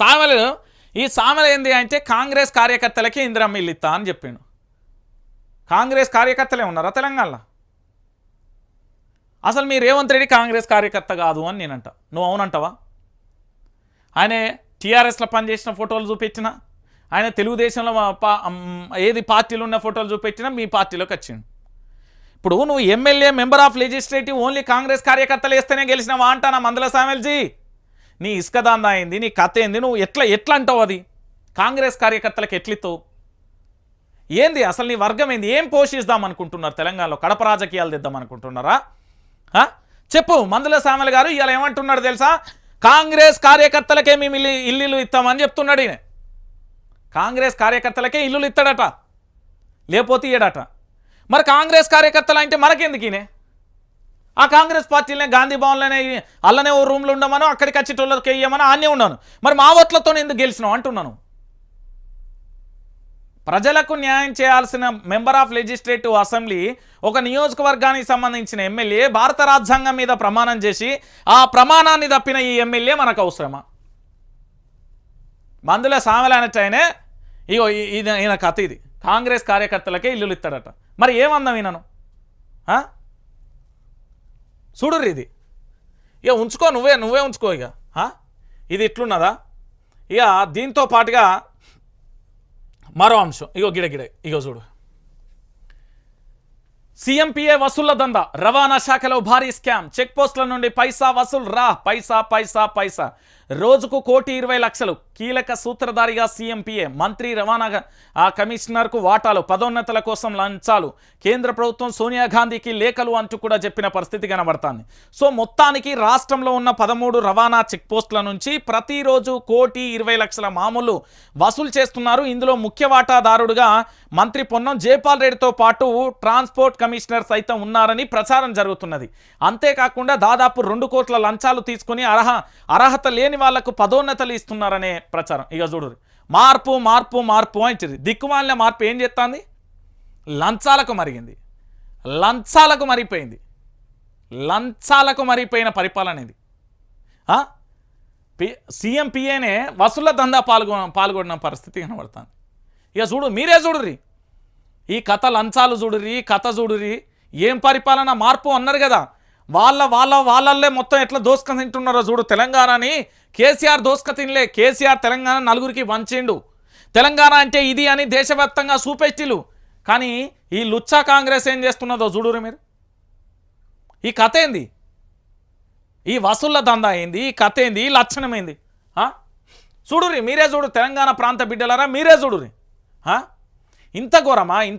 సామెలు ఈ సామెలు ఏంది అంటే కాంగ్రెస్ కార్యకర్తలకి ఇందిరమ్మ ఇల్లు ఇస్తా అని చెప్పిండు. కాంగ్రెస్ కార్యకర్తలే ఉన్నారా తెలంగాణలో? అసలు మీ రేవంత్ రెడ్డి కాంగ్రెస్ కార్యకర్త కాదు అని నేనంట. నువ్వు అవునంటావా? ఆయన టీఆర్ఎస్లో పనిచేసిన ఫోటోలు చూపించిన ఆయన తెలుగుదేశంలో పా- ఏది పార్టీలు ఉన్న ఫోటోలు చూపించినా మీ పార్టీలోకి వచ్చిండు. ఇప్పుడు నువ్వు MLA member of legislative only Congress కార్యకర్తలు వేస్తేనే గెలిచినావా అంటానా మందల సామెల్జీ? నీ ఇసుక దాందా అయింది నీ కథ ఏంది నువ్వు ఎట్లా ఎట్లా అంటావు అది? కాంగ్రెస్ కార్యకర్తలకు ఎట్లితో ఏంది అసలు నీ వర్గం ఏంది? ఏం పోషిస్తాం అనుకుంటున్నారు తెలంగాణలో? కడప రాజకీయాలు తెద్దాం అనుకుంటున్నారా? చెప్పు మందుల సామెల గారు ఇవాళ ఏమంటున్నాడు తెలుసా? కాంగ్రెస్ కార్యకర్తలకే మేము ఇల్లు ఇల్లులు ఇస్తామని చెప్తున్నాడు ఈయన. కాంగ్రెస్ కార్యకర్తలకే ఇల్లులు ఇస్తాడట. లేకపోతే ఇయ్యడట. మరి కాంగ్రెస్ కార్యకర్తలు అంటే మనకెందుకు ఈయన? ఆ కాంగ్రెస్ పార్టీలనే గాంధీ భవన్లోనే అల్లనే ఓ రూమ్లో ఉండమను అక్కడికి వచ్చేటోళ్ళకి వేయమని ఆనే ఉన్నాను. మరి మా ఓట్లతో ఎందుకు గెలిచినావు అంటున్నాను. ప్రజలకు న్యాయం చేయాల్సిన మెంబర్ ఆఫ్ లెజిస్లేటివ్ అసెంబ్లీ ఒక నియోజకవర్గానికి సంబంధించిన ఎమ్మెల్యే భారత రాజ్యాంగం మీద ప్రమాణం చేసి ఆ ప్రమాణాన్ని తప్పిన ఈ ఎమ్మెల్యే మనకు అవసరమా? మందుల సామెలైనట్టయినే ఇగో ఈ- ఇది ఈయన కథ ఇది. కాంగ్రెస్ కార్యకర్తలకే ఇల్లులు ఇస్తాడట మరి ఏమన్నా ఈయనను? ఆ? చూడుర్రి ఇది. ఇక ఉంచుకో నువ్వే నువ్వే ఉంచుకో ఇక ఆ? ఇది ఇట్లున్నదా? ఇక దీంతో పాటుగా మరో అంశం. ఇగో గిడ గిడ ఇగో చూడు. సీఎంపీఏ వసూళ్ళ దందా. రవాణా శాఖలో భారీ స్కామ్. చెక్ పోస్టుల నుండి పైసా వసూలు రా. పైసా పైసా పైసా. రోజుకు కోటి ఇరవై లక్షలు. కీలక సూత్రధారిగా సీఎంపీఏ మంత్రి రవాణా ఆ కమిషనర్కు వాటాలు పదోన్నతుల కోసం లంచాలు. కేంద్ర ప్రభుత్వం సోనియా గాంధీకి లేఖలు అంటూ కూడా చెప్పిన పరిస్థితి కనబడుతుంది. సో మొత్తానికి రాష్ట్రంలో ఉన్న పదమూడు రవాణా చెక్పోస్టుల నుంచి ప్రతిరోజు కోటి ఇరవై లక్షల మామూలు వసూలు చేస్తున్నారు. ఇందులో ముఖ్య వాటాదారుడుగా మంత్రి పొన్నం జైపాల్ రెడ్డితో పాటు ట్రాన్స్పోర్ట్ కమిషనర్ సైతం ఉన్నారని ప్రచారం జరుగుతున్నది. అంతేకాకుండా దాదాపు రెండు కోట్ల లంచాలు తీసుకుని అర్హ అర్హత లేని వాళ్ళకు పదోన్నతలు ఇస్తున్నారనే ప్రచారం. ఇక చూడు. మార్పు మార్పు మార్పు అంటుంది దిక్కుమాలిన మార్పు ఏం చేస్తుంది లంచాలకు మరిగింది. లంచాలకు మరిపోయింది లంచాలకు మరిపోయిన పరిపాలన ఇది. సీఎం పిఏనే వసూళ్ళ దందా పాల్గొ పాల్గొన్న పరిస్థితి కనబడుతుంది. ఇక చూడు మీరే చూడుర్రి. ఈ కథ లంచాలు చూడుర్రి కథ చూడుర్రి. ఏం పరిపాలన? మార్పు అన్నారు కదా. వాళ్ళ వాళ్ళ వాళ్ళల్లే మొత్తం ఎట్లా దోసుక తింటున్నారో చూడు. తెలంగాణని కేసీఆర్ దోసుక తినలే. కేసీఆర్ తెలంగాణ నలుగురికి వంచిండు. తెలంగాణ అంటే ఇది అని దేశవ్యాప్తంగా చూపెట్టిలు కానీ ఈ లుచ్చా కాంగ్రెస్ ఏం చేస్తున్నదో చూడురు మీరు. ఈ కథ ఏంది? ఈ వసూళ్ళ దందా ఏంది? ఈ కథ ఏంది? ఈ లక్షణం ఏంది? చూడుర్రి మీరే చూడు తెలంగాణ ప్రాంత బిడ్డలారా మీరే చూడుర్రి. ఇంత ఘోరమా? ఇంత